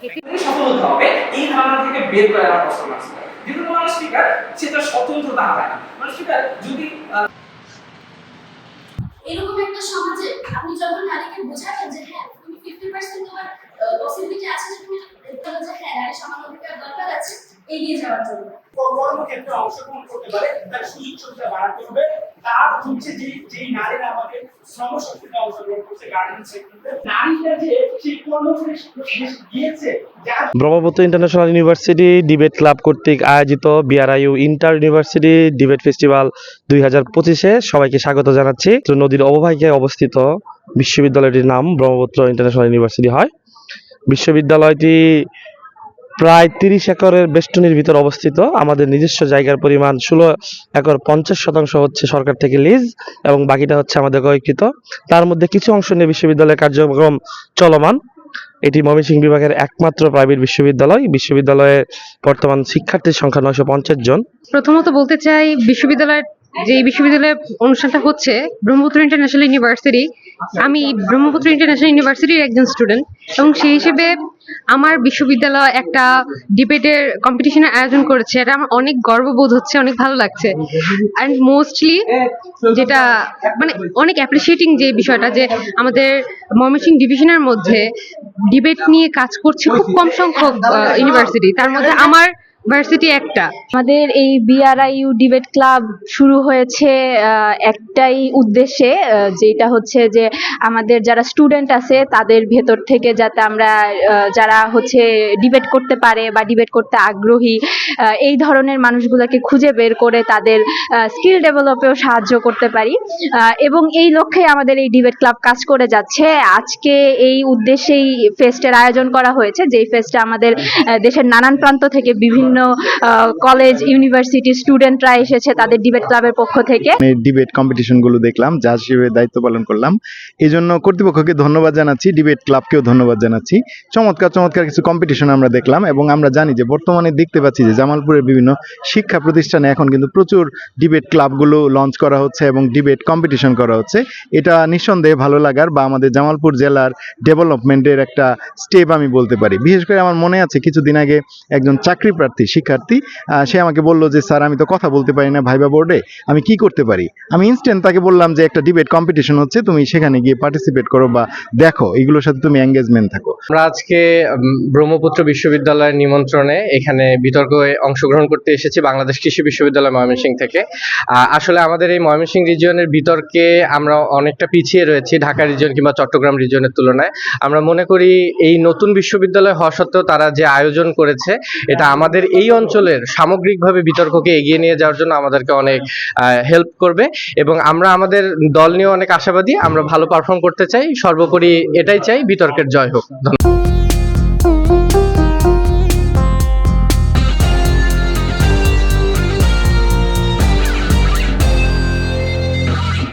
সফল হতে হবে এই ধারণা থেকে বের করে আনার পারফরমেন্স যেহেতু মানুষ স্পিকার সেটা স্বতন্ত্রতা হারায় না। মানুষ স্পিকার যদি আহ, এরকম একটা সমাজে আপনি যখন নারীকে বোঝাবেন যে হ্যাঁ তুমি ফিফটি পার্সেন্ট তোমার পসিবিলিটি আছে যে তুমি বলো যে হ্যাঁ নারী সমান অধিকার দরকার আছে এগিয়ে যাওয়ার জন্য। কর্মক্ষেত্রে অংশগ্রহণ করতে পারে তার সুযোগ সুবিধা বাড়াতে হবে। তার হচ্ছে যে যেই নারীরা আমাদের শ্রম শক্তিতে অংশগ্রহণ করছে গার্মেন্ট সেক্টরে নারীরা যে সেই কর্মক্ষেত্রে গিয়েছে Brahmaputra international university debate club কর্তৃক আয়োজিত BRIU inter university debate festival দুই হাজার পঁচিশে সবাইকে স্বাগত জানাচ্ছি। তো নদীর অববাহিকায় অবস্থিত বিশ্ববিদ্যালয়টির নাম ব্রহ্মপুত্র ইন্টারন্যাশনাল ইউনিভার্সিটি হয়। বিশ্ববিদ্যালয়টি প্রায় তিরিশ একরের বেষ্টনীর ভিতর অবস্থিত। আমাদের নিজস্ব জায়গার পরিমাণ ষোলো একর পঞ্চাশ শতাংশ হচ্ছে সরকার থেকে লিজ এবং বাকিটা হচ্ছে আমাদের ক্রয়কৃত। তার মধ্যে কিছু অংশ নিয়ে বিশ্ববিদ্যালয়ের কার্যক্রম চলমান। এটি ময়মনসিংহ বিভাগের একমাত্র প্রাইভেট বিশ্ববিদ্যালয়। বিশ্ববিদ্যালয়ে বর্তমান শিক্ষার্থীর সংখ্যা নয়শো পঞ্চাশ জন। প্রথমত বলতে চাই, বিশ্ববিদ্যালয়ের যে বিশ্ববিদ্যালয়ে অনুষ্ঠানটা হচ্ছে, ব্রহ্মপুত্র ইন্টারন্যাশনাল ইউনিভার্সিটি, আমি ব্রহ্মপুত্র ইন্টারন্যাশনাল ইউনিভার্সিটির একজন স্টুডেন্ট এবং সেই হিসেবে আমার বিশ্ববিদ্যালয় একটা ডিবেটের কম্পিটিশনের আয়োজন করেছে। এটা আমার অনেক গর্ববোধ হচ্ছে, অনেক ভালো লাগছে। অ্যান্ড মোস্টলি যেটা মানে অনেক অ্যাপ্রিসিয়েটিং যে বিষয়টা যে আমাদের ময়মনসিং ডিভিশনের মধ্যে ডিবেট নিয়ে কাজ করছে খুব কম সংখ্যক ইউনিভার্সিটি তার মধ্যে আমার ভার্সিটি একটা। আমাদের এই বিআরআইইউ ডিবেট ক্লাব শুরু হয়েছে একটাই উদ্দেশ্যে যেটা হচ্ছে যে আমাদের যারা স্টুডেন্ট আছে, তাদের ভেতর থেকে যাতে আমরা যারা হচ্ছে ডিবেট করতে পারে বা ডিবেট করতে আগ্রহী এই ধরনের মানুষগুলোকে খুঁজে বের করে তাদের স্কিল ডেভেলপেও সাহায্য করতে পারি। এবং এই লক্ষ্যে আমাদের এই ডিবেট ক্লাব কাজ করে যাচ্ছে। আজকে এই উদ্দেশ্যেই ফেস্টের আয়োজন করা হয়েছে, যেই ফেস্টে আমাদের দেশের নানান প্রান্ত থেকে বিভিন্ন কলেজ ইউনিভার্সিটি স্টুডেন্টরা এসেছে তাদের ডিবেট ক্লাবের পক্ষ থেকে। ডিবেট কম্পিটিশনগুলো দেখলাম জাজ হিসেবে দায়িত্ব পালন করলাম। এই জন্য কর্তৃপক্ষকে ধন্যবাদ জানাচ্ছি ডিবেট ক্লাবকেও ধন্যবাদ জানাচ্ছি। চমৎকার চমৎকার কিছু কম্পিটিশন আমরা দেখলাম এবং আমরা জানি যে বর্তমানে দেখতে পাচ্ছি যে জামালপুরের বিভিন্ন শিক্ষা প্রতিষ্ঠানে এখন কিন্তু প্রচুর ডিবেট ক্লাবগুলো লঞ্চ করা হচ্ছে এবং ডিবেট কম্পিটিশন করা হচ্ছে। এটা নিঃসন্দেহে ভালো লাগার বা আমাদের জামালপুর জেলার ডেভেলপমেন্টের একটা স্টেপ আমি বলতে পারি। বিশেষ করে আমার মনে আছে, কিছুদিন আগে একজন চাকরি প্রার্থী শিক্ষার্থী আহ, সে আমাকে বলল যে স্যার আমি তো কথা বলতে পারি না ভাইবা বোর্ডে। আমি কি করতে পারি? আমি ইনস্ট্যান্ট তাকে বললাম যে একটা ডিবেট কম্পিটিশন হচ্ছে তুমি সেখানে গিয়ে পার্টিসিপেট করো বা দেখো এগুলোর সাথে তুমি এঙ্গেজমেন্ট থাকো। আমরা আজকে ব্রহ্মপুত্র বিশ্ববিদ্যালয়ের নিমন্ত্রণে এখানে বিতর্কে অংশগ্রহণ করতে এসেছি বাংলাদেশ কৃষি বিশ্ববিদ্যালয় ময়মনসিংহ থেকে। আহ, আসলে আমাদের এই ময়মনসিংহ রিজিয়নের বিতর্কে আমরা অনেকটা পিছিয়ে রয়েছি ঢাকা রিজিয়ন কিংবা চট্টগ্রাম রিজিয়নের তুলনায়। আমরা মনে করি এই নতুন বিশ্ববিদ্যালয় হওয়া সত্ত্বেও তারা যে আয়োজন করেছে এটা আমাদের এই অঞ্চলের সামগ্রিকভাবে বিতর্ককে এগিয়ে নিয়ে যাওয়ার জন্য আমাদেরকে অনেক হেল্প করবে এবং আমরা আমাদের দল নিয়ে অনেক আশাবাদী, আমরা ভালো পারফর্ম করতে চাই, সর্বোপরি এটাই চাই, বিতর্কের জয় হোক। ধন্যবাদ।